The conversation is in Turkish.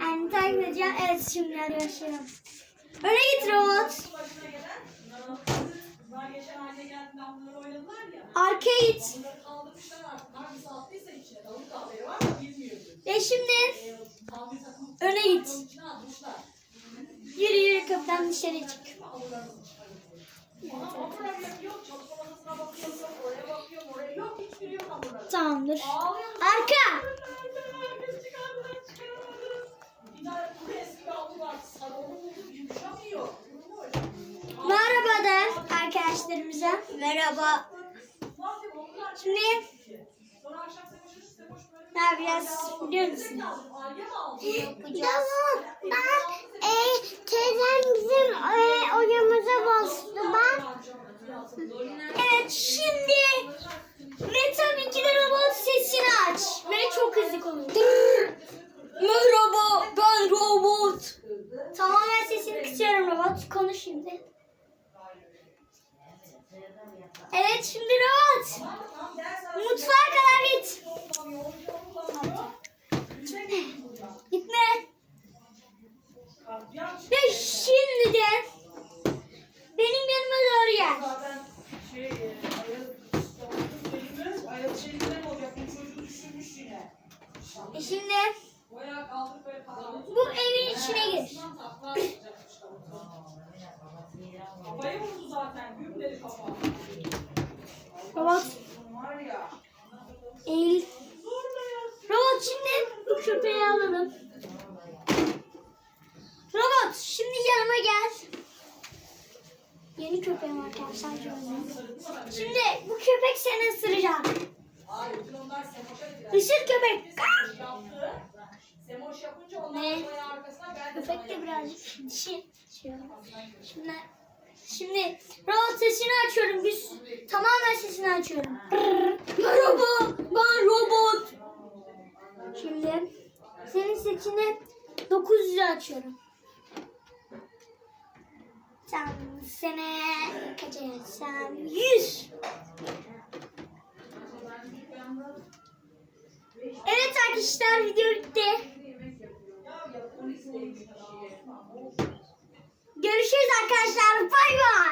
Yani takip edeceğim. Evet şimdi başlayalım. Öne git robot. Arkaya git. Ve şimdi öne git. Yürü yürü kapıdan dışarı çık. Ama o Merhaba de arkadaşlarımıza. Merhaba. Şimdi ne yapacağız biliyor musun? Yapacağız. Ben e, teyzem bizim e, oyamıza bastı. Ben Evet şimdi ve tabii ki de robot sesini aç. Ve çok hızlı konuş. Merhaba ben robot. Tamamen sesini kısıyorum robot. Konuş şimdi. Evet şimdi robot. Mutfağa kadar git. Gitme. Ve şimdi de benim yanıma doğru gel. E şimdi Bu evin içine gir. Kafayı vurdu zaten. Güm dedi kafa. Robot eğil. Robot şimdi bu köpeği alalım. Robot şimdi yanıma gel. Yeni köpeğim arkadaşlar. Şimdi bu köpek seni ısıracak. Isır köpek. Yaptı. Semoş yapınca onlar Ne? bayağı arkasına ben de Köpek birazcık dişi. Şey Şimdi şimdi robot sesini açıyorum. Biz tamamen sesini açıyorum. Merhaba ben robot. Şimdi senin sesini 900'e açıyorum. Sen sene kaça sen 100. Evet arkadaşlar video bitti. Bay bay.